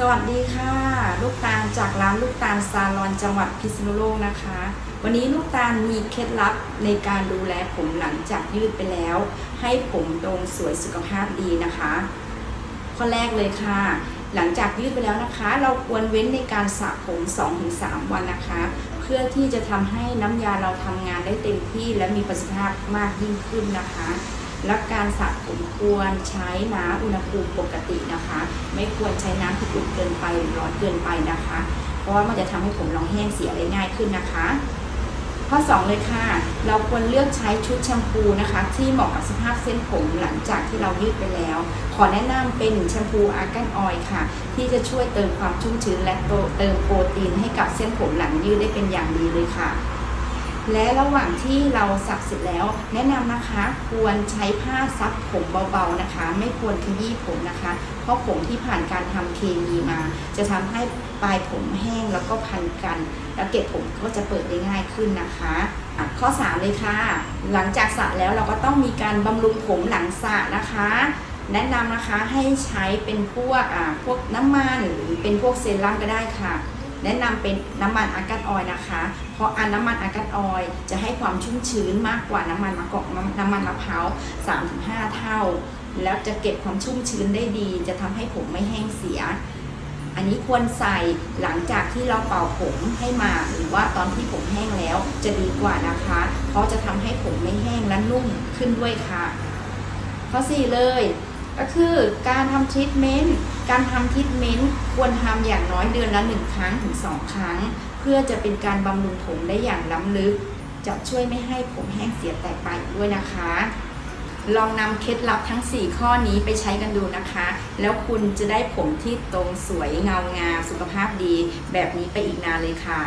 สวัสดีค่ะ ลูกตาลจากร้านลูกตาลซาลอนจังหวัดพิษณุโลกนะคะ วันนี้ลูกตาลมีเคล็ดลับในการดูแลผมหลังจากยืดไปแล้ว ให้ผมตรงสวยสุขภาพดีนะคะข้อแรกเลยค่ะ หลังจากยืดไปแล้วนะคะ เราควรเว้นในการสระผม 2-3 วันนะคะ เพื่อที่จะทำให้น้ำยาเราทำงานได้เต็มที่และมีประสิทธิภาพมากยิ่งขึ้นนะคะ และการสระผมควรใช้น้ำอุณหภูมิปกตินะคะ ไม่ควรใช้น้ำที่อุ่นเกินไปหรือร้อนเกินไปนะคะ เพราะว่ามันจะทำให้ผมเราแห้งเสียได้ง่ายขึ้นนะคะ ข้อ 2 เลยค่ะ เราควรเลือกใช้ชุดแชมพูนะคะ ที่เหมาะกับสภาพเส้นผมหลังจากที่เรายืดไปแล้ว ขอแนะนำเป็นแชมพูอาร์กันออยค่ะ ที่จะช่วยเติมความชุ่มชื้นและเติมโปรตีนให้กับเส้นผมหลังยืดได้เป็นอย่างดีเลยค่ะ และระหว่างที่เราสักเสร็จแล้ว แนะนำนะคะควรใช้ผ้าซับผมเบาๆนะคะ ไม่ควรขยี้ผมนะคะ เพราะผมที่ผ่านการทำเคมีมา จะทำให้ปลายผมแห้งแล้วก็พันกัน แล้วเก็บผมก็จะเปิดได้ง่ายขึ้นนะคะข้อ 3 เลยค่ะ หลังจากสระแล้วเราก็ต้องมีการบำรุงผมหลังสระนะคะ แนะนำนะคะให้ใช้เป็นพวกอ่าพวกน้ำมันหรือเป็นพวกเซรั่มก็ได้ค่ะ แนะนำเป็นน้ำมันอากัดออยนะคะ เพราะอันน้ำมันอากัดออยจะให้ความชุ่มชื้นมากกว่าน้ำมันมะกอกน้ำน้ำมันมะพร้าว3-5 เท่า แล้วจะเก็บความชุ่มชื้นได้ดี จะทำให้ผมไม่แห้งเสีย อันนี้ควรใส่หลังจากที่เราเป่าผมให้มาหรือว่าตอนที่ผมแห้งแล้วจะดีกว่านะคะ เพราะจะทำให้ผมไม่แห้งและนุ่มขึ้นด้วยค่ะข้อ4เลย ก็คือการทำทรีทเมนต์การทำทรีทเมนต์ควรทำอย่างน้อยเดือนละ 1 ครั้งถึง 2 ครั้ง เพื่อจะเป็นการบำรุงผมได้อย่างล้ำลึก จะช่วยไม่ให้ผมแห้งเสียแตกไปด้วยนะคะ ลองนำเคล็ดลับทั้ง 4 ข้อนี้ไปใช้กันดูนะคะ แล้วคุณจะได้ผมที่ตรงสวยเงางามสุขภาพดี แบบนี้ไปอีกนานเลยค่ะ